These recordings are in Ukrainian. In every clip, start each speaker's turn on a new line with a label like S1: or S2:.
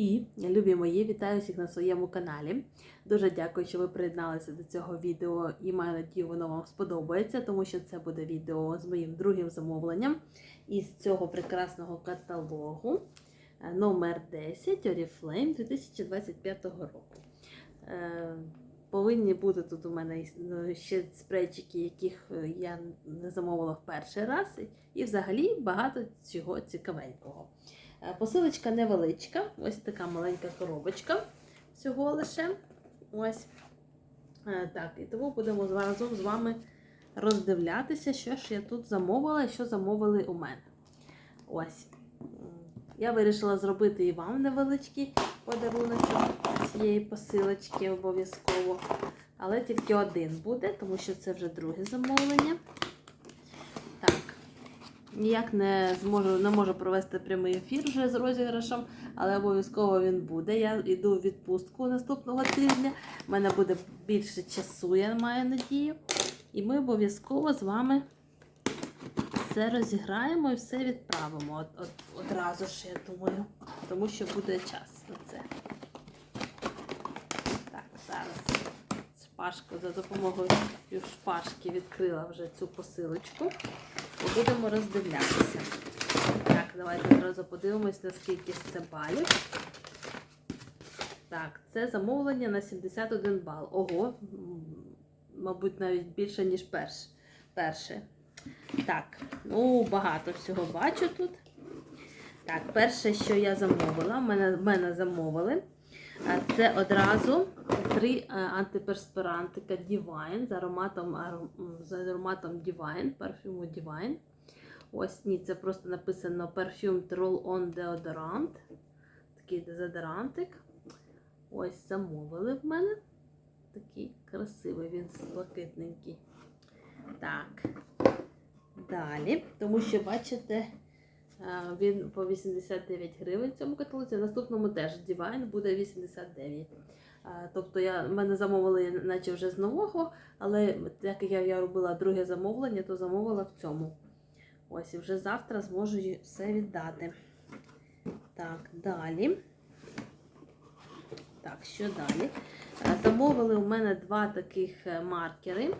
S1: І, любі мої, вітаю всіх на своєму каналі. Дуже дякую, що ви приєдналися до цього відео і маю надію, воно вам сподобається, тому що це буде відео з моїм другим замовленням із цього прекрасного каталогу е, номер 10 Oriflame 2025 року. Е, Повинні бути тут у мене ну, ще спрейчики, яких е, я не замовила в перший раз, і взагалі багато чого цікавенького. Е, Посилочка невеличка, ось така маленька коробочка всього лише. Ось. Е, Так, і тому будемо разом з вами роздивлятися, що ж я тут замовила і що замовили у мене. Ось. Я вирішила зробити і вам невеличкий подарунок цієї посилочки обов'язково. Але тільки один буде, тому що це вже друге замовлення. Ніяк не зможу, не можу провести прямий ефір вже з розіграшем, але обов'язково він буде. Я йду у відпустку наступного тижня. У мене буде більше часу, я маю надію. І ми обов'язково з вами все розіграємо і все відправимо от, от, одразу ж, я думаю. Тому що буде час на це. Так, зараз шпажку за допомогою шпажки відкрила вже цю посилочку. І будемо роздивлятися. Так, давайте одразу подивимось, наскільки це балів. Так, це замовлення на 71 бал. Ого, мабуть, навіть більше, ніж перш, перше. Так, ну, багато всього бачу тут. Так, перше, що я замовила, мене, мене замовили. А Це одразу три е, антиперспирантика Divine з ароматом, з ароматом Divine, парфюму Divine. Ось ні, це просто написано Perfume Roll On Deodorant. Такий дезодорантик. Ось замовили в мене. Такий красивий, він блакитненький. Так. Далі, тому що, бачите, е, він по 89 гривень в цьому каталозі. Наступному теж Divine буде 89. Е, Тобто я, мене замовили, наче вже з нового, але як я, я робила друге замовлення, то замовила в цьому. Ось, і вже завтра зможу все віддати. Так, далі. Так, що далі? Е, Замовили у мене два таких е, маркери.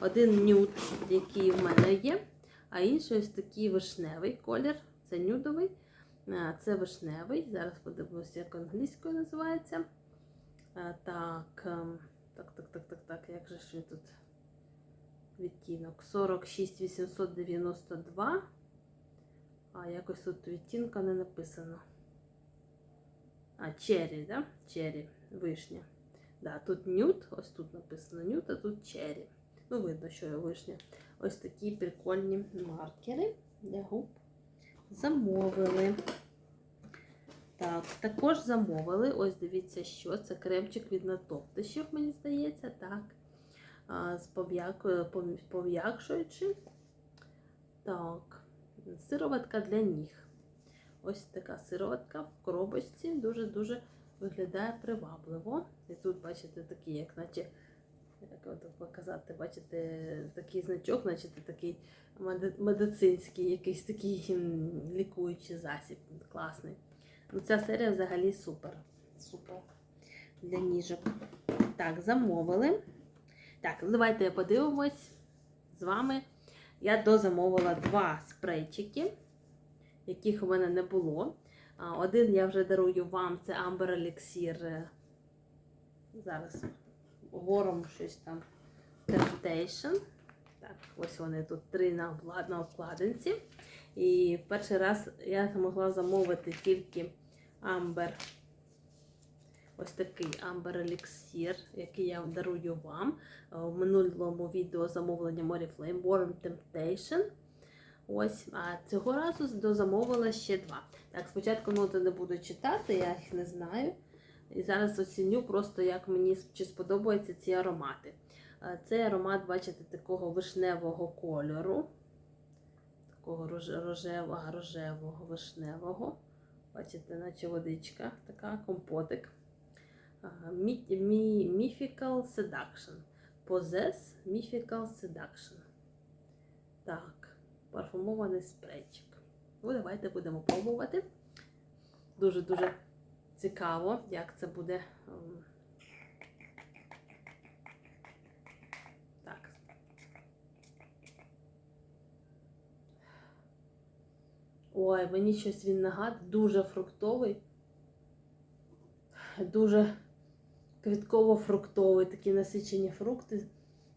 S1: Один нюд, який в мене є, а інший ось такий вишневий колір. Це нюдовий, це вишневий. Зараз подивимося, як англійською називається. Так, ем, так, так, так, так, так, як же ж він тут відтінок? 46892. А якось тут відтінка не написано. А, черрі, да? Черрі, вишня. Да, тут нюд, ось тут написано нюд, а тут черрі. Ну, видно, що вишня. Ось такі прикольні маркери для губ. Замовили. Так, також замовили. Ось дивіться, що це кремчик від натоптищів, мені здається, так. З пом'якшуючим. Так, сироватка для ніг. Ось така сироватка в коробочці. Дуже-дуже виглядає привабливо. І тут, бачите, такі, як наче, як от показати, бачите, такий значок, це такий медицинський, якийсь такий лікуючий засіб. Класний. Ну, ця серія взагалі супер. Супер для ніжок. Так, замовили. Так, ну, давайте подивимось з вами. Я дозамовила два спрейчики, яких у мене не було. Один я вже дарую вам, це Amber Elixir. Зараз вором щось там. Temptation. Так, ось вони тут три на на обкладинці. І перший раз я змогла замовити тільки Amber. Ось такий Amber Elixir, який я дарую вам. Е, В минулому відео замовлення Oriflame Warm Temptation. Ось, а цього разу дозамовила ще два. Так, спочатку ноти не буду читати, я їх не знаю. І зараз оціню просто, як мені чи сподобаються ці аромати. Е, Цей аромат, бачите, такого вишневого кольору. Такого рожевого, рожевого, вишневого. Бачите, наче водичка, така компотик. Mythical Seduction. Possess Mythical Seduction. Так, парфумований спрейчик. Ну, давайте будемо пробувати. Дуже-дуже цікаво, як це буде. Так. Ой, мені щось він нагадує, дуже фруктовий, дуже квітково-фруктовий, такі насичені фрукти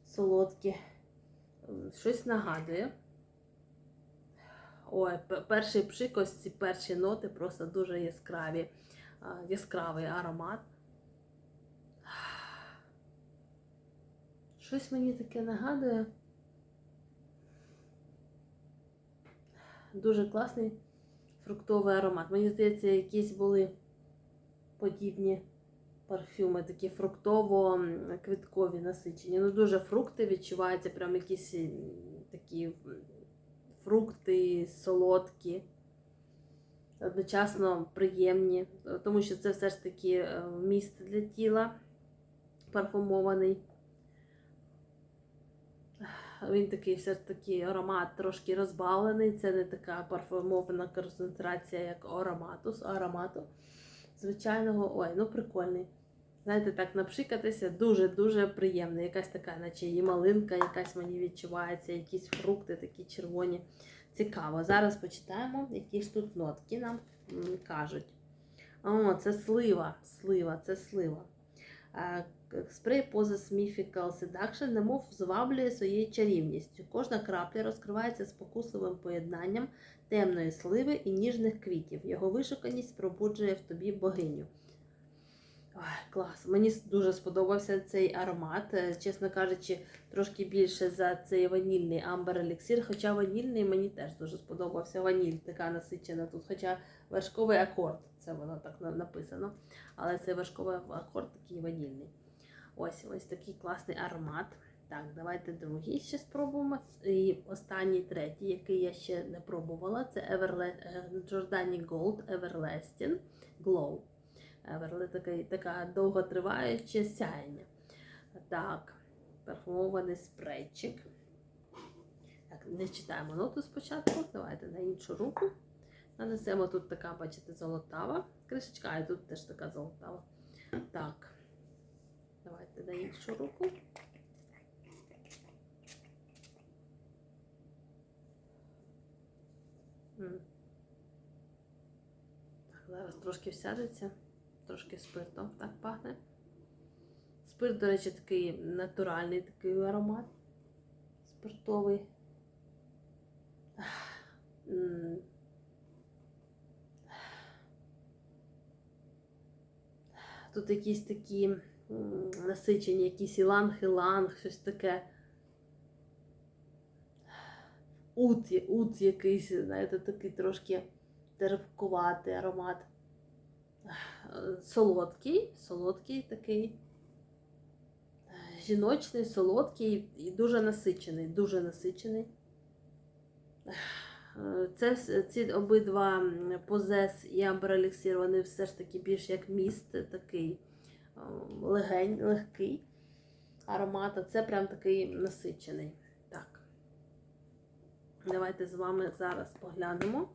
S1: солодкі. Щось нагадує. Ой, перший пшик, ось ці перші ноти просто дуже яскраві, яскравий аромат. Щось мені таке нагадує. Дуже класний фруктовий аромат. Мені здається, якісь були подібні парфюми, такі фруктово-квіткові насичені. Ну, дуже фрукти відчуваються, прям якісь такі фрукти солодкі, одночасно приємні, тому що це все ж таки е, міст для тіла парфумований. Він такий все ж таки аромат трошки розбавлений. Це не така парфумована концентрація, як аромату, аромату звичайного. Ой, ну прикольний. Знаєте, так напшикатися дуже-дуже приємно. Якась така, наче і малинка, якась мені відчувається, якісь фрукти такі червоні. Цікаво. Зараз почитаємо, які ж тут нотки нам кажуть. О, це слива. Слива, це слива. Е, Спрей Poses Mythical Seduction немов зваблює своєю чарівністю. Кожна крапля розкривається спокусливим поєднанням темної сливи і ніжних квітів. Його вишуканість пробуджує в тобі богиню. Ой, клас. Мені дуже сподобався цей аромат. Е, Чесно кажучи, трошки більше за цей ванільний амбер еліксир. Хоча ванільний мені теж дуже сподобався. Ваніль така насичена тут. Хоча вершковий акорд, це воно так написано. Але цей вершковий акорд такий ванільний. Ось ось такий класний аромат. Так, давайте другий ще спробуємо. І останній третій, який я ще не пробувала, це Everle... е, Giordani Gold Everlasting Glow. Everle такий, така довготриваюче сяєння. Так, парфумований спрейчик. Так, не читаємо ноту спочатку. Давайте на іншу руку. Нанесемо тут така, бачите, золотава кришечка, і тут теж така золотава. Так, давайте на іншу руку. Так, зараз трошки всядеться, трошки спиртом так пахне. Спирт, до речі, такий натуральний такий аромат. Спиртовий. Тут якісь такі насичені, якісь іланг-іланг, щось таке. Ут, ут якийсь, знаєте, такий трошки терпкуватий аромат. Солодкий, солодкий такий. Жіночний, солодкий і дуже насичений, дуже насичений. Це ці обидва позес і Амбер Еліксір, вони все ж таки більш як міст такий легень, легкий аромат, це прям такий насичений. Так. Давайте з вами зараз поглянемо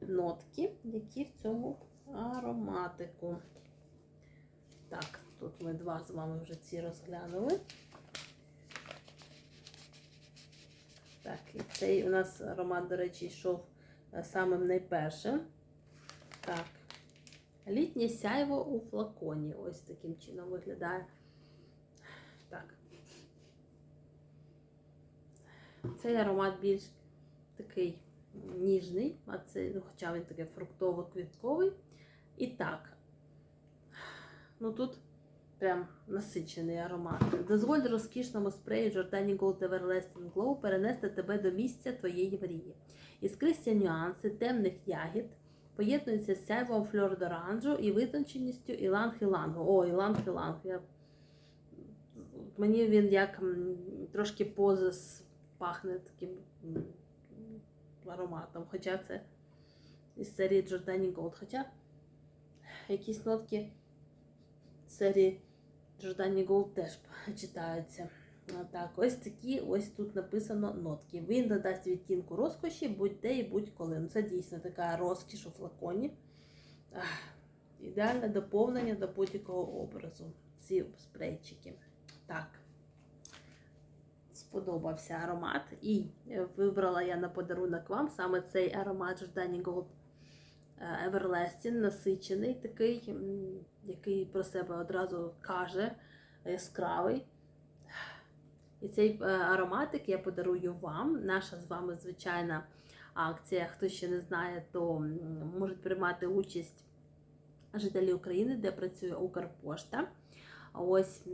S1: нотки, які в цьому ароматику. Так, тут ми два з вами вже ці розглянули. Так, і цей у нас аромат, до речі, йшов е, самим найпершим. Так. Літнє сяйво у флаконі. Ось таким чином виглядає. Так. Цей аромат більш такий ніжний, а це, ну, хоча він такий фруктово-квітковий. І так. Ну тут прям насичений аромат. Дозволь розкішному спрею Giordani Gold Everlasting Glow перенести тебе до місця твоєї мрії. Іскристі нюанси темних ягід поєднуються з сяйвом фльор доранжу і витонченістю іланг-ілангу. О, іланг-іланг. Я... Мені він як трошки позис пахне таким ароматом. Хоча це із серії Giordani Gold. Хоча якісь нотки серії Giordani Gold теж читаються. Так, ось такі, ось тут написано нотки. Він додасть відтінку розкоші будь-де і будь-коли. Ну, це дійсно така розкіш у флаконі. Ах, ідеальне доповнення до будь-якого образу. Ці спрейчики. Так. Сподобався аромат. І вибрала я на подарунок вам саме цей аромат Жордані Gold е, Everlasting, насичений, такий, який про себе одразу каже, яскравий. І цей е, ароматик я подарую вам. Наша з вами звичайна акція. Хто ще не знає, то можуть приймати участь жителі України, де працює Укрпошта. Ось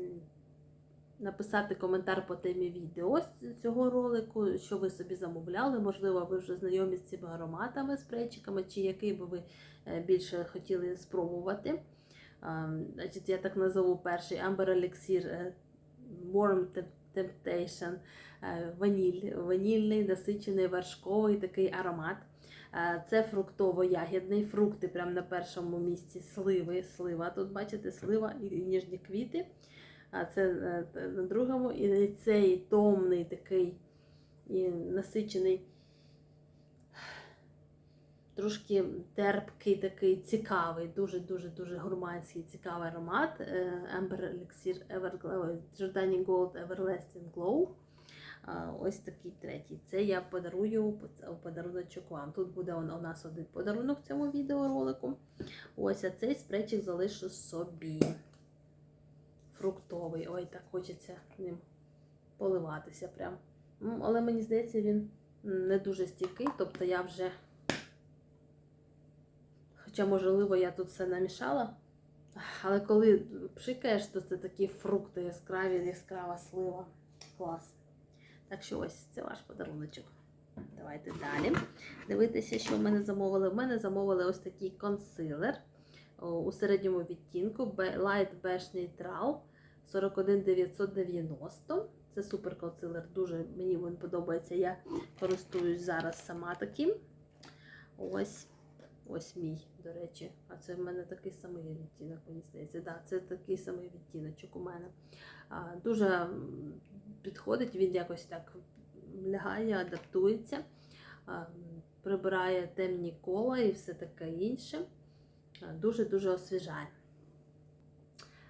S1: написати коментар по темі відео з цього ролику, що ви собі замовляли. Можливо, ви вже знайомі з цими ароматами, спрейчиками, чи який би ви е, більше хотіли спробувати. Значить, я так назову перший Amber Elixir е, Warm Temptation, е, ваніль, ванільний, насичений вершковий такий аромат. Це фруктово-ягідний, фрукти прямо на першому місці, сливи, слива. Тут бачите, слива і ніжні квіти. А це е, на другому. І цей томний такий і насичений, трошки терпкий, такий цікавий, дуже-дуже дуже гурманський, цікавий аромат. Е, Amber Elixir Everglow, Giordani Gold Everlasting Glow. Ось такий третій. Це я подарую подаруночок вам. Тут буде у нас один подарунок в цьому відеоролику. Ось а цей спрейчик залишу собі. Фруктовий. Ой, так хочеться ним поливатися прям. Але мені здається, він не дуже стійкий, тобто я вже. Хоча, можливо, я тут все намішала. Але коли пшикаєш, то це такі фрукти яскраві, яскрава слива. Клас. Так що ось це ваш подаруночок. Давайте далі. Дивитися, що в мене замовили. В мене замовили ось такий консилер у середньому відтінку Light Beige Neutral 41990. Це супер консилер, дуже мені він подобається. Я користуюсь зараз сама таким. Ось. Ось мій, до речі. А це в мене такий самий відтінок, мені здається. Да, це такий самий відтіночок у мене. А, дуже підходить, він якось так лягає, адаптується, а, прибирає темні кола і все таке інше. Дуже-дуже освіжає.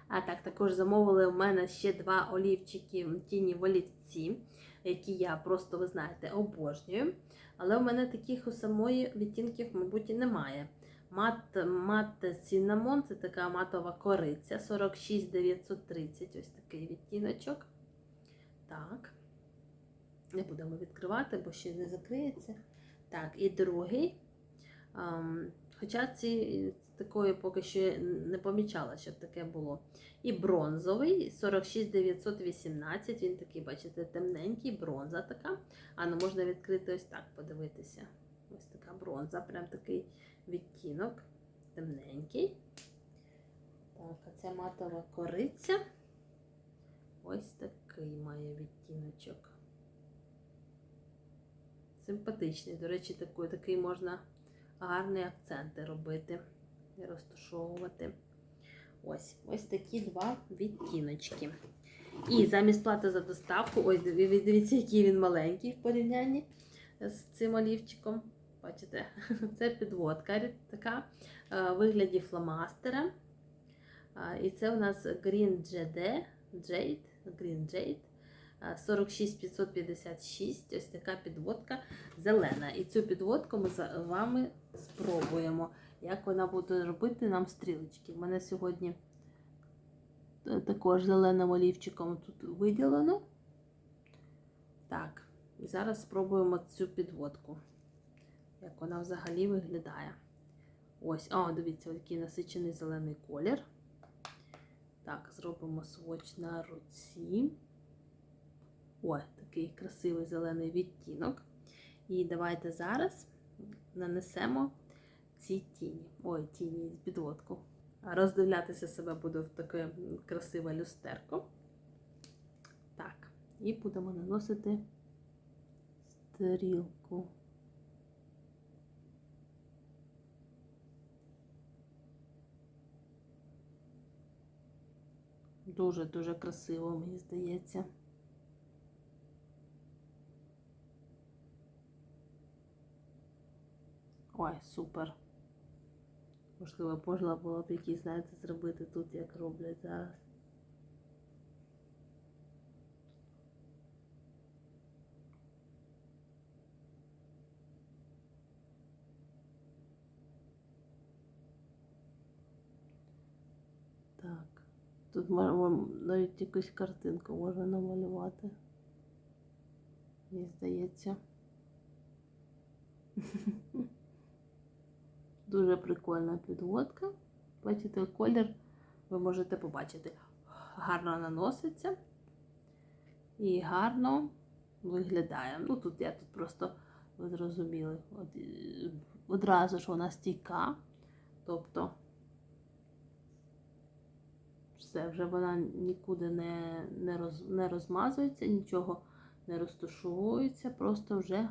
S1: А так, також замовили в мене ще два олівчики тіні в олівці, які я просто, ви знаєте, обожнюю. Але в мене таких у самої відтінків, мабуть, і немає. Мат, мат Cinnamon, це така матова кориця, 46930, ось такий відтіночок. Так. Не будемо відкривати, бо ще не закриється. Так, і другий. Хоча ці такої поки що не помічала, щоб таке було. І бронзовий 46918. Він такий, бачите, темненький, бронза така. А ну можна відкрити ось так, подивитися. Ось така бронза, прям такий відтінок, темненький. Так, а ця матова кориця. Ось такий має відтіночок. Симпатичний. До речі, такий, такий можна гарні акценти робити розташовувати. Ось ось такі два відтіночки. І замість плати за доставку, диві- дивіться, який він маленький в порівнянні з цим олівчиком. Бачите, це підводка така е, в вигляді фломастера. І це у нас Green Jade, Jade, Green Jade. 46556, ось така підводка зелена. І цю підводку ми з вами спробуємо, як вона буде робити нам стрілочки. У мене сьогодні е, також зеленим олівчиком тут виділено. Так, і зараз спробуємо цю підводку, як вона взагалі виглядає. Ось, о, дивіться, який насичений зелений колір. Так, зробимо своч на руці. Ой, такий красивий зелений відтінок. І давайте зараз нанесемо ці тіні. Ой, тіні з підводку. Роздивлятися себе буду в таке красиве люстерко. Так, і будемо наносити стрілку. Дуже-дуже красиво, мені здається. Ой, супер. Можливо, можна було б якісь, знаєте, зробити тут, як роблять зараз. Так, тут мо- мо- навіть якусь картинку можна намалювати. Мені здається. Дуже прикольна підводка. Бачите, колір ви можете побачити. Гарно наноситься і гарно виглядає. Ну тут я тут просто ви зрозуміли. От, е, одразу ж вона стійка. Тобто все, вже вона нікуди не, не, роз, не розмазується, нічого не розташовується, просто вже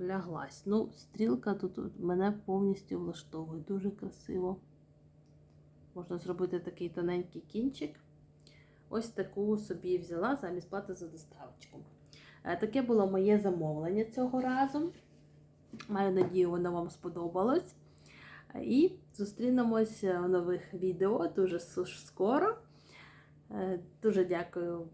S1: вляглась. Ну, стрілка тут мене повністю влаштовує. Дуже красиво. Можна зробити такий тоненький кінчик. Ось таку собі взяла замість плати за доставочку. Е, Таке було моє замовлення цього разу. Маю надію, воно вам сподобалось. І зустрінемось в нових відео дуже скоро. Е, Дуже дякую,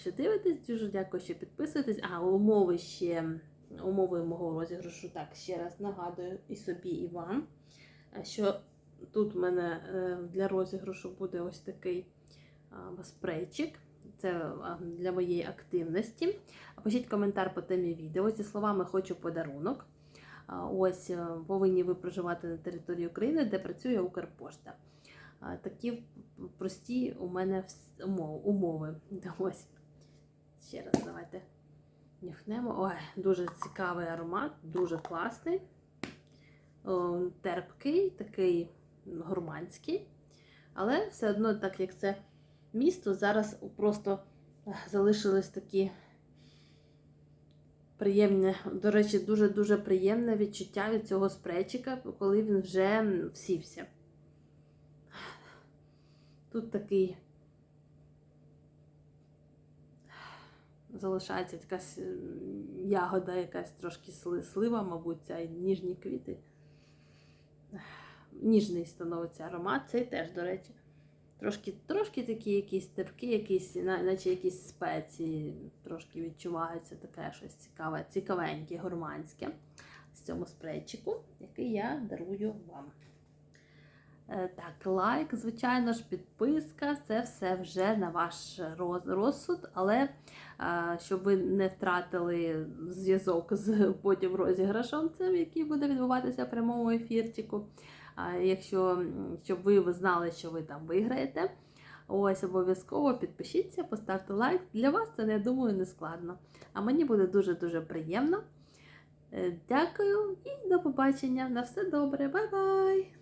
S1: що дивитесь, дуже дякую, що підписуєтесь. А умови ще умови мого розіграшу. Так, ще раз нагадую і собі, і вам, е, що тут в мене е, для розіграшу буде ось такий спрейчик. Це для моєї активності. Пишіть коментар по темі відео зі словами Хочу подарунок. Ось е, повинні ви проживати на території України, де працює Укрпошта. Такі прості у мене умови. Ось. Ще раз давайте нюхнемо. Ой, дуже цікавий аромат, дуже класний. Терпкий, такий гурманський. Але все одно, так як це місто, зараз просто ех, залишились такі приємне, до речі, дуже-дуже приємне відчуття від цього спрейчика, коли він вже всівся. Тут такий залишається якась ягода, якась трошки слива, мабуть, ця ніжні квіти. Ніжний становиться аромат, цей теж, до речі. Трошки, трошки такі якісь терпкі, якісь, наче якісь спеції, трошки відчуваються таке щось цікаве, цікавеньке, гурманське з цьому спрейчику, який я дарую вам. Е, Так, лайк, звичайно ж, підписка, це все вже на ваш розсуд, але щоб ви не втратили зв'язок з потім розіграшом, цим, який буде відбуватися в прямому ефірчику. Якщо щоб ви знали, що ви там виграєте, ось обов'язково підпишіться, поставте лайк. Для вас це, я думаю, не складно. А мені буде дуже-дуже приємно. Е, Дякую і до побачення. На все добре, бай-бай!